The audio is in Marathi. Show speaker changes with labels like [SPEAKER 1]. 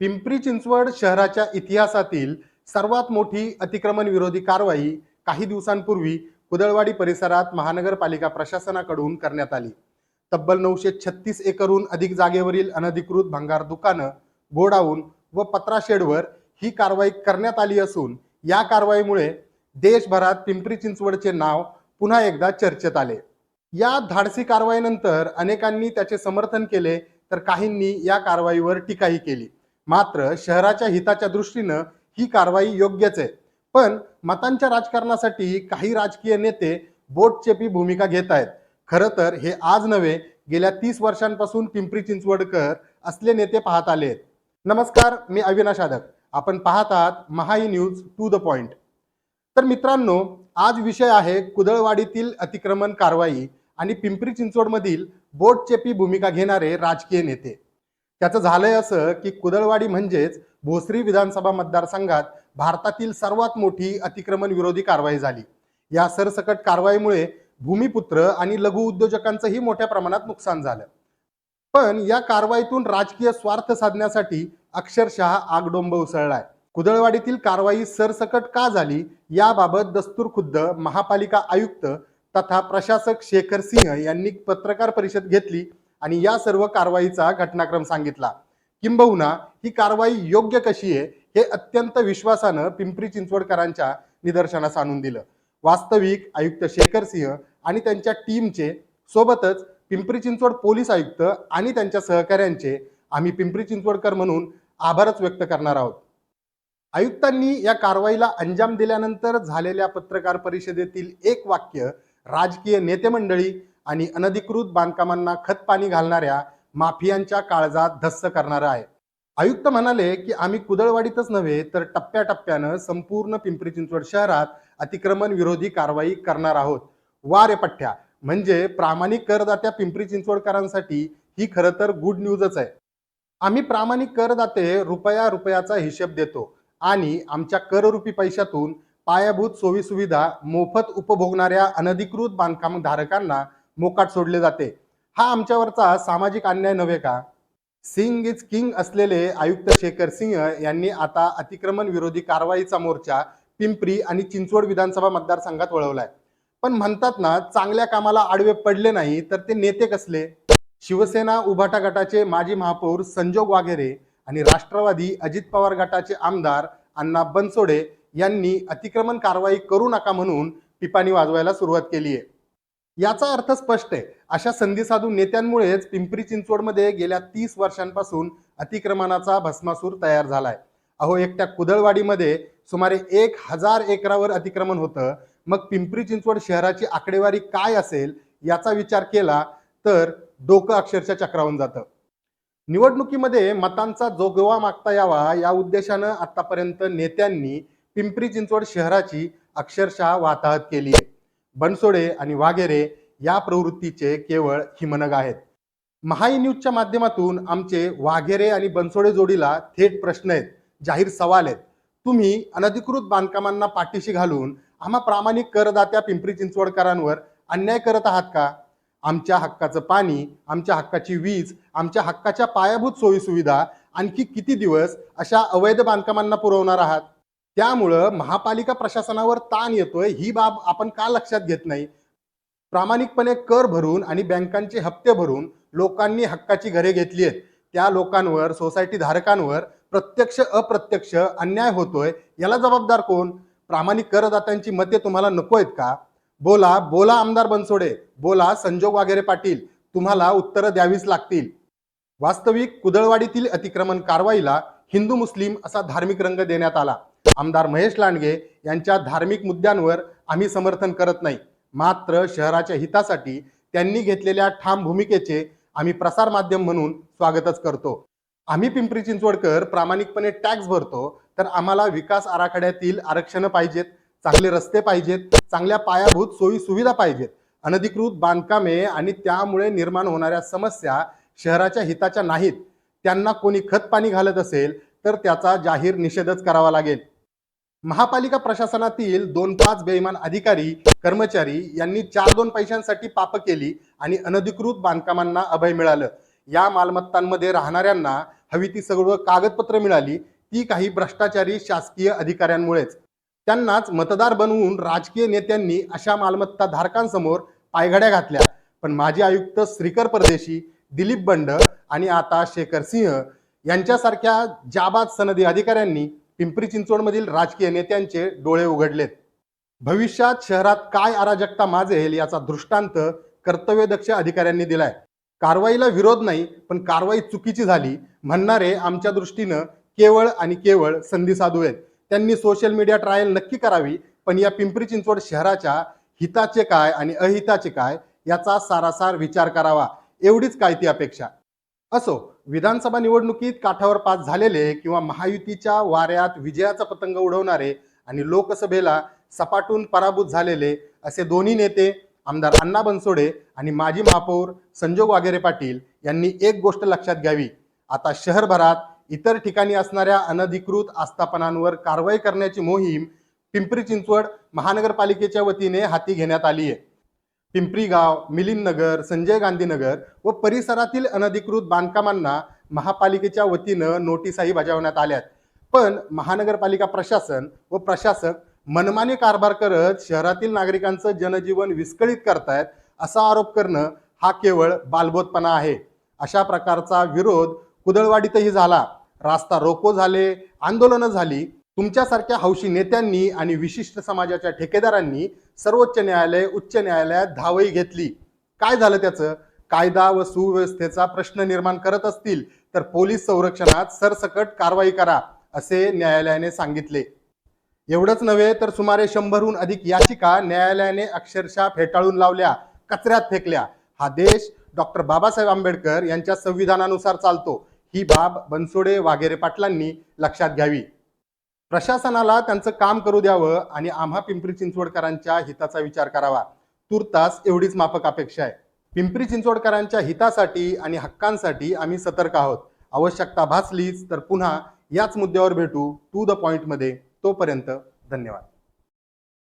[SPEAKER 1] पिंपरी चिंचवड शहराच्या इतिहासातील सर्वात मोठी अतिक्रमण विरोधी कारवाई काही दिवसांपूर्वी कुदळवाडी परिसरात महानगरपालिका प्रशासनाकडून करण्यात आली. तब्बल नऊशे छत्तीस एकरहून अधिक जागेवरील अनधिकृत भंगार दुकानं गोडाऊन व पत्रा शेडवर ही कारवाई करण्यात आली असून या कारवाईमुळे देशभरात पिंपरी चिंचवडचे नाव पुन्हा एकदा चर्चेत आले. या धाडसी कारवाईनंतर अनेकांनी त्याचे समर्थन केले तर काहींनी या कारवाईवर टीकाही केली. मात्र शहराच्या हिताच्या दृष्टीनं ही कारवाई योग्यच आहे. पण मतांच्या राजकारणासाठी काही राजकीय नेते बोटचेपी भूमिका घेत आहेत. खरं तर हे आज नव्हे गेल्या तीस वर्षांपासून पिंपरी चिंचवडकर असले नेते पाहत आले आहेत. नमस्कार मी अविनाश आदक. आपण पाहत आहात महाई न्यूज टू द पॉइंट. तर मित्रांनो आज विषय आहे कुदळवाडीतील अतिक्रमण कारवाई आणि पिंपरी चिंचवडमधील बोटचेपी भूमिका घेणारे राजकीय नेते. त्याचं झालंय असं की कुदळवाडी म्हणजेच भोसरी विधानसभा मतदारसंघात भारतातील सर्वात मोठी अतिक्रमण विरोधी कारवाई झाली. या सरसकट कारवाईमुळे भूमिपुत्र आणि लघु उद्योजकांचंही मोठ्या प्रमाणात नुकसान झालं. पण या कारवाईतून राजकीय स्वार्थ साधण्यासाठी अक्षरशः आगडोंब उसळलाय. कुदळवाडीतील कारवाई सरसकट का झाली याबाबत दस्तूर खुद्द महापालिका आयुक्त तथा प्रशासक शेखर सिंह यांनी पत्रकार परिषद घेतली. आणि या सर्व कारवाईचा घटनाक्रम सांगितला. किंबहुना ही कारवाई योग्य कशी आहे हे अत्यंत विश्वासानं पिंपरी चिंचवडकरांच्या निदर्शनास आणून दिलं. वास्तविक आयुक्त शेखर सिंह आणि त्यांच्या टीमचे सोबतच पिंपरी चिंचवड पोलीस आयुक्त आणि त्यांच्या सहकाऱ्यांचे आम्ही पिंपरी चिंचवडकर म्हणून आभारच व्यक्त करणार आहोत. आयुक्तांनी या कारवाईला अंजाम दिल्यानंतर झालेल्या पत्रकार परिषदेतील एक वाक्य राजकीय नेते मंडळी आणि अनधिकृत बांधकामांना खतपाणी घालणाऱ्या माफियांच्या काळजात धस्स करणारं आहे. आयुक्त म्हणाले की आम्ही कुदळवाडीतच नव्हे तर टप्प्याटप्प्यानं संपूर्ण पिंपरी चिंचवड शहरात अतिक्रमण विरोधी कारवाई करणार आहोत. वा रे पठ्ठ्या. म्हणजे प्रामाणिक करदात्या पिंपरी चिंचवडकरांसाठी ही खरं तर गुड न्यूजच आहे. आम्ही प्रामाणिक करदाते रुपया रुपयाचा हिशेब देतो आणि आमच्या कररूपी पैशातून पायाभूत सोयीसुविधा मोफत उपभोगणाऱ्या अनधिकृत बांधकाम धारकांना मोकाट सोडले जाते. हा आमच्यावरचा सामाजिक अन्याय नव्हे का? सिंग इज किंग असलेले आयुक्त शेखर सिंह यांनी आता अतिक्रमण विरोधी कारवाईचा मोर्चा पिंपरी आणि चिंचवड विधानसभा मतदारसंघात वळवलाय. पण म्हणतात ना चांगल्या कामाला आडवे पडले नाही तर ते नेते कसले? शिवसेना उभाटा गटाचे माजी महापौर संजोग वाघेरे आणि राष्ट्रवादी अजित पवार गटाचे आमदार अण्णा बनसोडे यांनी अतिक्रमण कारवाई करू नका म्हणून पिपाणी वाजवायला सुरुवात केली आहे याचा अर्थ स्पष्ट आहे. अशा संधी साधून नेत्यांमुळेच पिंपरी चिंचवडमध्ये गेल्या तीस वर्षांपासून अतिक्रमणाचा भस्मासूर तयार झालाय. अहो एकट्या कुदळवाडीमध्ये सुमारे एक हजार एकरावर अतिक्रमण होतं. मग पिंपरी चिंचवड शहराची आकडेवारी काय असेल याचा विचार केला तर डोकं अक्षरशः चक्रावून जातं. निवडणुकीमध्ये मतांचा जोगवा मागता यावा या उद्देशानं आतापर्यंत नेत्यांनी पिंपरी चिंचवड शहराची अक्षरशः वाताहत केली आहे बनसोडे आणि वाघेरे या प्रवृत्तीचे केवळ हिमनग आहेत. महाई न्यूजच्या माध्यमातून आमचे वाघेरे आणि बनसोडे जोडीला थेट प्रश्न आहेत जाहीर सवाल आहेत. तुम्ही अनधिकृत बांधकामांना पाठीशी घालून आम्हा प्रामाणिक करदात्या पिंपरी चिंचवडकरांवर अन्याय करत आहात का? आमच्या हक्काचं पाणी आमच्या हक्काची वीज आमच्या हक्काच्या पायाभूत सोयीसुविधा आणखी किती दिवस अशा अवैध बांधकामांना पुरवणार आहात? त्यामुळं महापालिका प्रशासनावर ताण येतोय. ही बाब आपण का लक्षात घेत नाही? प्रामाणिकपणे कर भरून आणि बँकांचे हप्ते भरून लोकांनी हक्काची घरे घेतली आहेत. त्या लोकांवर सोसायटी धारकांवर प्रत्यक्ष अप्रत्यक्ष अन्याय होतोय. याला जबाबदार कोण? प्रामाणिक करदात्यांची मते तुम्हाला नको आहेत का? बोला बोला आमदार बनसोडे. बोला संजोग वागेरे पाटील. तुम्हाला उत्तरं द्यावीच लागतील. वास्तविक कुदळवाडीतील अतिक्रमण कारवाईला हिंदू मुस्लिम असा धार्मिक रंग देण्यात आला. आमदार महेश लांडगे यांच्या धार्मिक मुद्द्यांवर आम्ही समर्थन करत नाही. मात्र शहराच्या हितासाठी त्यांनी घेतलेल्या ठाम भूमिकेचे आम्ही प्रसार माध्यम म्हणून स्वागतच करतो. आम्ही पिंपरी चिंचवडकर प्रामाणिकपणे टॅक्स भरतो तर आम्हाला विकास आराखड्यातील आरक्षणं पाहिजेत चांगले रस्ते पाहिजेत चांगल्या पायाभूत सोयी सुविधा पाहिजेत. अनधिकृत बांधकामे आणि त्यामुळे निर्माण होणाऱ्या समस्या शहराच्या हिताच्या नाहीत. त्यांना कोणी खत पाणी घालत असेल तर त्याचा जाहीर निषेधच करावा लागेल. महापालिका प्रशासनातील दोन पाच बेईमान अधिकारी कर्मचारी यांनी चार दोन पैशांसाठी पाप केली आणि अनधिकृत बांधकामांना अभय मिळालं. या मालमत्तांमध्ये राहणाऱ्यांना हवी ती सगळं कागदपत्र मिळाली ती काही भ्रष्टाचारी शासकीय अधिकाऱ्यांमुळेच. त्यांनाच मतदार बनवून राजकीय नेत्यांनी अशा मालमत्ता धारकांसमोर पायघड्या घातल्या. पण माजी आयुक्त श्रीकर परदेशी दिलीप बंड आणि आता शेखर सिंह यांच्यासारख्या जाबाद सनदी अधिकाऱ्यांनी पिंपरी चिंचवडमधील राजकीय नेत्यांचे डोळे उघडलेत. भविष्यात शहरात काय अराजकता माजेल याचा दृष्टांत कर्तव्यदक्ष अधिकाऱ्यांनी दिलाय. कारवाईला विरोध नाही पण कारवाई चुकीची झाली म्हणणारे आमच्या दृष्टीनं केवळ आणि केवळ संधी साधू आहेत. त्यांनी सोशल मीडिया ट्रायल नक्की करावी पण या पिंपरी चिंचवड शहराच्या हिताचे काय आणि अहिताचे काय याचा सारासार विचार करावा एवढीच काय ती अपेक्षा. असो विधानसभा निवडणुकीत काठावर पास झालेले किंवा महायुतीच्या वाऱ्यात विजयाचा पतंग उडवणारे आणि लोकसभेला सपाटून पराभूत झालेले असे दोन्ही नेते आमदार अण्णा बनसोडे आणि माजी महापौर संजोग वागेरे पाटील यांनी एक गोष्ट लक्षात घ्यावी. आता शहरभरात इतर ठिकाणी असणाऱ्या अनधिकृत आस्थापनांवर कारवाई करण्याची मोहीम पिंपरी चिंचवड महानगरपालिकेच्या वतीने हाती घेण्यात आली आहे पिंपरीगाव मिलिंदनगर मिलिंद नगर संजय गांधीनगर व परिसरातील अनधिकृत बांधकामांना महापालिकेच्या वतीनं नोटीसाही बजावण्यात आल्यात. पण महानगरपालिका प्रशासन व प्रशासक मनमानी कारभार करत शहरातील नागरिकांचं जनजीवन विस्कळीत करतायत असा आरोप करणं हा केवळ बालबोधपणा आहे. अशा प्रकारचा विरोध कुदळवाडीतही झाला. रास्ता रोको झाले आंदोलनं झाली. तुमच्यासारख्या हौशी नेत्यांनी आणि विशिष्ट समाजाच्या ठेकेदारांनी सर्वोच्च न्यायालय उच्च न्यायालयात धावही घेतली. काय झालं त्याचं? कायदा व सुव्यवस्थेचा प्रश्न निर्माण करत असतील तर पोलीस संरक्षणात सरसकट कारवाई करा असे न्यायालयाने सांगितले. एवढंच नव्हे तर सुमारे शंभरहून अधिक याचिका न्यायालयाने अक्षरशः फेटाळून लावल्या कचऱ्यात फेकल्या. हा देश डॉक्टर बाबासाहेब आंबेडकर यांच्या संविधानानुसार चालतो. ही बाब बनसोडे वाघेरे पाटलांनी लक्षात घ्यावी. प्रशासनाला त्यांचं काम करू द्यावं आणि आम्हा पिंपरी चिंचवडकरांच्या हिताचा विचार करावा. तुर्तास एवढीच माफक अपेक्षा आहे. पिंपरी चिंचवडकरांच्या हितासाठी आणि हक्कांसाठी आम्ही सतर्क आहोत. आवश्यकता भासलीच तर पुन्हा याच मुद्द्यावर भेटू. टू द पॉइंटमध्ये तोपर्यंत धन्यवाद.